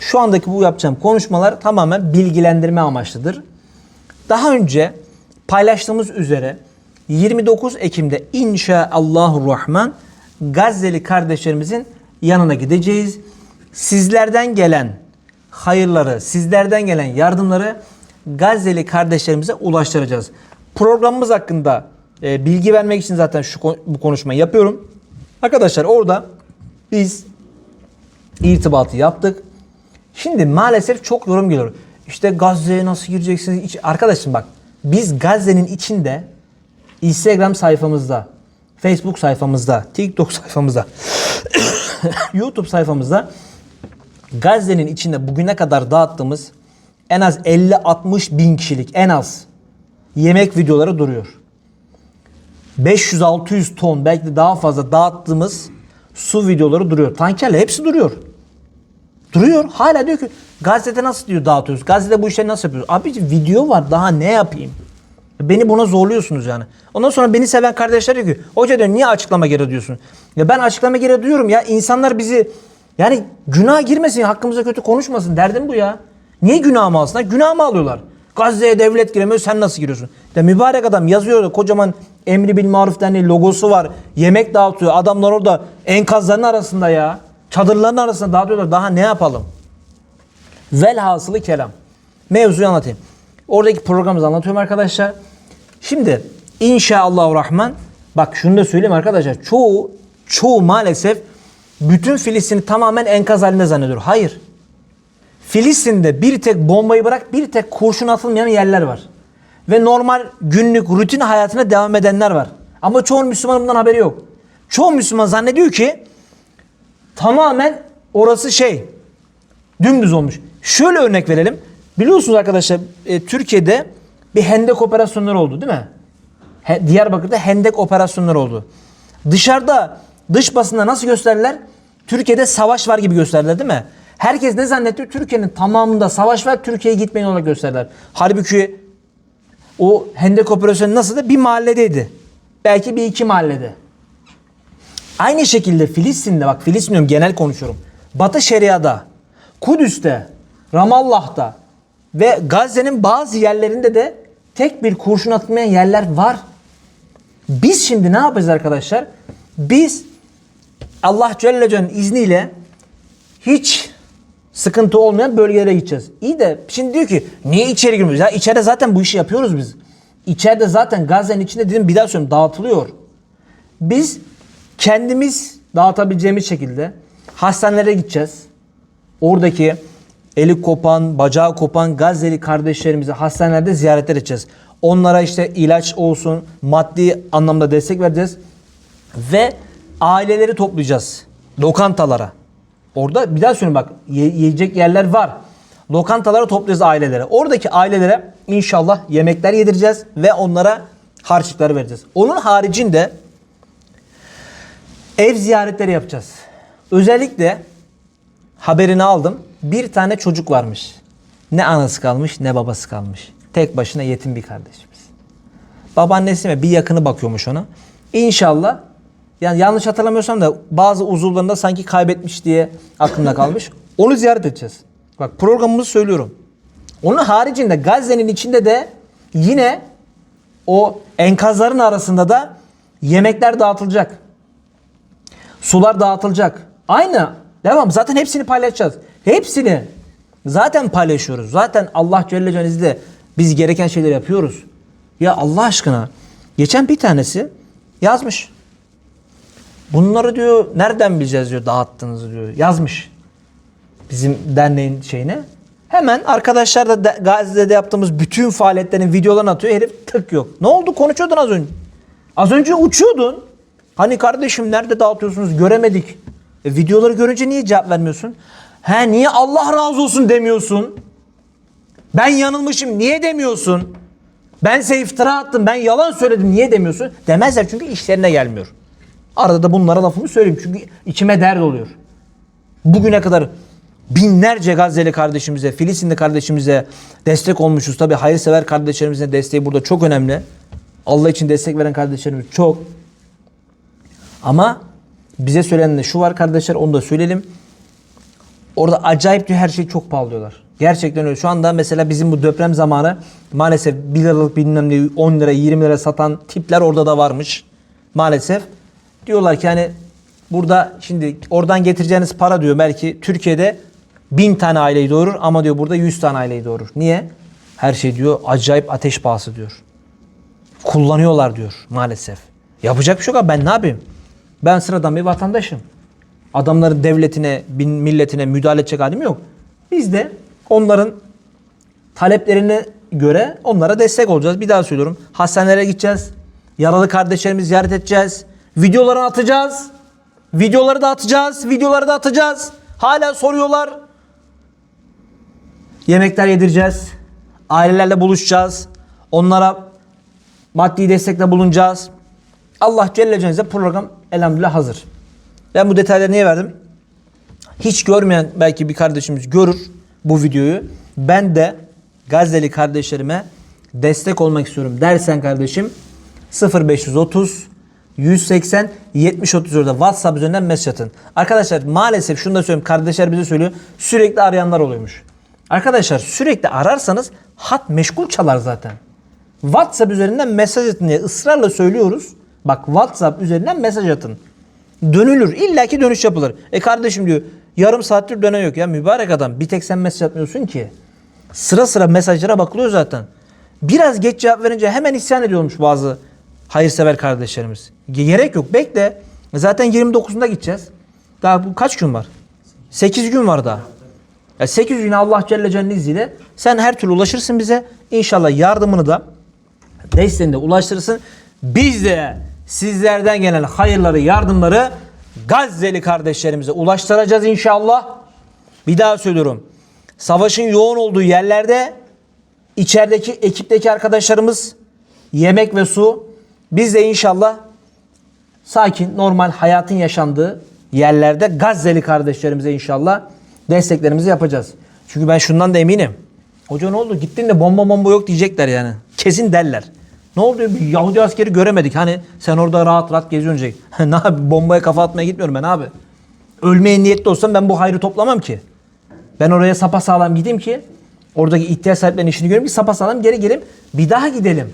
Şu andaki bu yapacağım konuşmalar tamamen bilgilendirme amaçlıdır. Daha önce paylaştığımız üzere 29 Ekim'de inşaallahurrahman Gazze'li kardeşlerimizin yanına gideceğiz. Sizlerden gelen hayırları, sizlerden gelen yardımları Gazze'li kardeşlerimize ulaştıracağız. Programımız hakkında e, bilgi vermek için zaten şu bu konuşmayı yapıyorum. Arkadaşlar orada biz irtibatı yaptık. Şimdi maalesef çok yorum geliyor. İşte Gazze'ye nasıl gireceksiniz? İç- Arkadaşım bak biz Gazze'nin içinde Instagram sayfamızda, Facebook sayfamızda, TikTok sayfamızda, YouTube sayfamızda Gazze'nin içinde bugüne kadar dağıttığımız en az 50-60 bin kişilik en az yemek videoları duruyor. 500-600 ton belki de daha fazla dağıttığımız su videoları duruyor. Tankerle hepsi duruyor. Duruyor. Hala diyor ki Gazze'de nasıl diyor dağıtıyoruz? Gazze'de bu işleri nasıl yapıyoruz? Abi video var daha ne yapayım? Beni buna zorluyorsunuz yani. Ondan sonra beni seven kardeşler diyor ki hoca diyor niye açıklama geri diyorsun? Ya ben açıklama geri diyorum ya insanlar bizi yani günah girmesin hakkımıza kötü konuşmasın derdim bu ya. Niye günahımı alsınlar? Günahımı alıyorlar. Gazze'ye devlet giremiyor sen nasıl giriyorsun? Ya mübarek adam yazıyor kocaman Emri Bil Maruf logosu var. Yemek dağıtıyor. Adamlar orada enkazların arasında ya. Çadırların arasında dağıtıyorlar. Daha ne yapalım? Velhasılı kelam. Mevzuyu anlatayım. Oradaki programımızı anlatıyorum arkadaşlar. Şimdi inşallah rahman bak şunu da söyleyeyim arkadaşlar. Çoğu çoğu maalesef bütün Filistin'i tamamen enkaz halinde zannediyor. Hayır. Filistin'de bir tek bombayı bırak bir tek kurşun atılmayan yerler var. Ve normal günlük rutin hayatına devam edenler var. Ama çoğu Müslüman bundan haberi yok. Çoğu Müslüman zannediyor ki tamamen orası şey dümdüz olmuş. Şöyle örnek verelim. Biliyorsunuz arkadaşlar e, Türkiye'de bir hendek operasyonları oldu değil mi? He- Diyarbakır'da hendek operasyonları oldu. Dışarıda dış basında nasıl gösterdiler? Türkiye'de savaş var gibi gösterdiler değil mi? Herkes ne zannetti? Türkiye'nin tamamında savaş var. Türkiye'ye gitmeyin olarak gösterdiler. Halbuki o hendek operasyonu nasıldı? Bir mahalledeydi. Belki bir iki mahallede. Aynı şekilde Filistin'de bak Filistin diyorum genel konuşuyorum. Batı Şeria'da, Kudüs'te, Ramallah'ta ve Gazze'nin bazı yerlerinde de tek bir kurşun atılmayan yerler var. Biz şimdi ne yapacağız arkadaşlar? Biz Allah Celle Celle'nin izniyle hiç sıkıntı olmayan bölgelere gideceğiz. İyi de şimdi diyor ki niye içeri girmiyoruz? Ya içeride zaten bu işi yapıyoruz biz. İçeride zaten Gazze'nin içinde dedim bir daha söylüyorum dağıtılıyor. Biz kendimiz dağıtabileceğimiz şekilde hastanelere gideceğiz. Oradaki eli kopan, bacağı kopan Gazze'li kardeşlerimizi hastanelerde ziyaretler edeceğiz. Onlara işte ilaç olsun, maddi anlamda destek vereceğiz. Ve aileleri toplayacağız. Lokantalara. Orada bir daha söyleyeyim bak ye- yiyecek yerler var. Lokantalara toplayacağız ailelere. Oradaki ailelere inşallah yemekler yedireceğiz ve onlara harçlıkları vereceğiz. Onun haricinde ev ziyaretleri yapacağız. Özellikle haberini aldım. Bir tane çocuk varmış. Ne anası kalmış ne babası kalmış. Tek başına yetim bir kardeşimiz. Babaannesi mi bir yakını bakıyormuş ona. İnşallah yani yanlış hatırlamıyorsam da bazı uzuvlarında sanki kaybetmiş diye aklımda kalmış. Onu ziyaret edeceğiz. Bak programımızı söylüyorum. Onun haricinde Gazze'nin içinde de yine o enkazların arasında da yemekler dağıtılacak. Sular dağıtılacak. Aynı. Devam. Zaten hepsini paylaşacağız. Hepsini. Zaten paylaşıyoruz. Zaten Allah Celle Celaluhu'da biz gereken şeyleri yapıyoruz. Ya Allah aşkına. Geçen bir tanesi yazmış. Bunları diyor nereden bileceğiz diyor dağıttığınızı diyor. Yazmış. Bizim derneğin şeyine. Hemen arkadaşlar da de- Gazze'de yaptığımız bütün faaliyetlerin videolarını atıyor. Herif tık yok. Ne oldu? Konuşuyordun az önce. Az önce uçuyordun. Hani kardeşim nerede dağıtıyorsunuz göremedik. E, videoları görünce niye cevap vermiyorsun? He niye Allah razı olsun demiyorsun? Ben yanılmışım niye demiyorsun? Ben size iftira attım ben yalan söyledim niye demiyorsun? Demezler çünkü işlerine gelmiyor. Arada da bunlara lafımı söyleyeyim çünkü içime dert oluyor. Bugüne kadar binlerce Gazze'li kardeşimize, Filistinli kardeşimize destek olmuşuz. Tabi hayırsever kardeşlerimizin desteği burada çok önemli. Allah için destek veren kardeşlerimiz çok. Ama bize söylenen de şu var kardeşler onu da söyleyelim. Orada acayip diyor her şey çok pahalı. Gerçekten öyle. Şu anda mesela bizim bu deprem zamanı maalesef 1 liralık bilmem ne 10 lira 20 lira satan tipler orada da varmış. Maalesef. Diyorlar ki hani burada şimdi oradan getireceğiniz para diyor belki Türkiye'de 1000 tane aileyi doğurur ama diyor burada 100 tane aileyi doğurur. Niye? Her şey diyor acayip ateş pahası diyor. Kullanıyorlar diyor maalesef. Yapacak bir şey yok abi ben ne yapayım? Ben sıradan bir vatandaşım. Adamların devletine, bin milletine müdahale edecek halim yok. Biz de onların taleplerine göre onlara destek olacağız. Bir daha söylüyorum. Hastanelere gideceğiz. Yaralı kardeşlerimizi ziyaret edeceğiz. Videolarını atacağız. Videoları da atacağız. Videoları da atacağız. Hala soruyorlar. Yemekler yedireceğiz. Ailelerle buluşacağız. Onlara maddi destekle bulunacağız. Allah Celle Celaluhu program elhamdülillah hazır. Ben bu detayları niye verdim? Hiç görmeyen belki bir kardeşimiz görür bu videoyu. Ben de Gazze'li kardeşlerime destek olmak istiyorum dersen kardeşim 0530 180 70 34'de WhatsApp üzerinden mesaj atın. Arkadaşlar maalesef şunu da söyleyeyim kardeşler bize söylüyor. Sürekli arayanlar oluyormuş. Arkadaşlar sürekli ararsanız hat meşgul çalar zaten. WhatsApp üzerinden mesaj atın diye ısrarla söylüyoruz. Bak WhatsApp üzerinden mesaj atın. Dönülür. İlla ki dönüş yapılır. E kardeşim diyor yarım saattir dönen yok. Ya mübarek adam bir tek sen mesaj atmıyorsun ki. Sıra sıra mesajlara bakılıyor zaten. Biraz geç cevap verince hemen isyan ediyormuş bazı hayırsever kardeşlerimiz. Gerek yok. Bekle. Zaten 29'unda gideceğiz. Daha bu kaç gün var? 8 gün var daha. Ya 8 güne Allah Celle Celle'nin izniyle sen her türlü ulaşırsın bize. İnşallah yardımını da desteğini de ulaştırırsın. Biz de sizlerden gelen hayırları, yardımları Gazze'li kardeşlerimize ulaştıracağız inşallah. Bir daha söylüyorum. Savaşın yoğun olduğu yerlerde içerideki ekipteki arkadaşlarımız yemek ve su biz de inşallah sakin, normal hayatın yaşandığı yerlerde Gazze'li kardeşlerimize inşallah desteklerimizi yapacağız. Çünkü ben şundan da eminim. Hoca ne oldu? Gittin de bomba bomba yok diyecekler yani. Kesin derler. Ne oldu? Bir Yahudi askeri göremedik. Hani sen orada rahat rahat geziyorsun ne abi bombaya kafa atmaya gitmiyorum ben abi. Ölmeye niyetli olsam ben bu hayrı toplamam ki. Ben oraya sapa sağlam gideyim ki oradaki ihtiyaç sahiplerinin işini göreyim ki sapa sağlam geri gelip bir daha gidelim.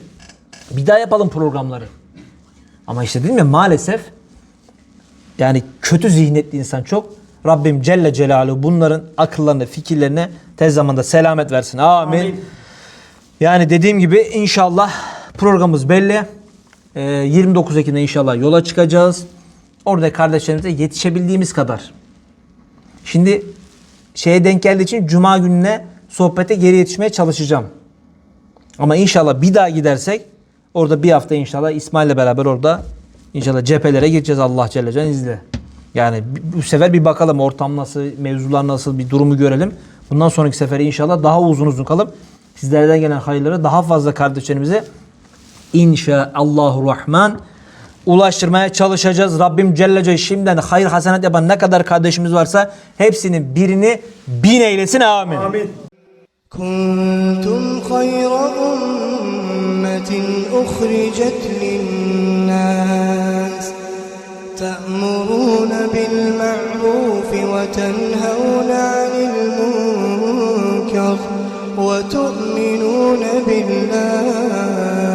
Bir daha yapalım programları. Ama işte dedim ya maalesef yani kötü zihniyetli insan çok. Rabbim Celle Celaluhu bunların akıllarını, fikirlerine tez zamanda selamet versin. Amin. Amin. Yani dediğim gibi inşallah programımız belli. Ee, 29 Ekim'de inşallah yola çıkacağız. Orada kardeşlerimize yetişebildiğimiz kadar. Şimdi şeye denk geldiği için Cuma gününe sohbete geri yetişmeye çalışacağım. Ama inşallah bir daha gidersek orada bir hafta inşallah İsmail'le beraber orada inşallah cephelere gireceğiz Allah Celle Celaluhu izniyle. Yani bu sefer bir bakalım ortam nasıl, mevzular nasıl bir durumu görelim. Bundan sonraki sefere inşallah daha uzun uzun kalıp sizlerden gelen hayırları daha fazla kardeşlerimize inşaallahu rahman ulaştırmaya çalışacağız. Rabbim Celle Celle şimdiden hayır hasenat yapan ne kadar kardeşimiz varsa hepsinin birini bin eylesin amin. Amin. كنتم خير أمة أخرجت للناس تأمرون بالمعروف وتنهون عن المنكر وتؤمنون بالله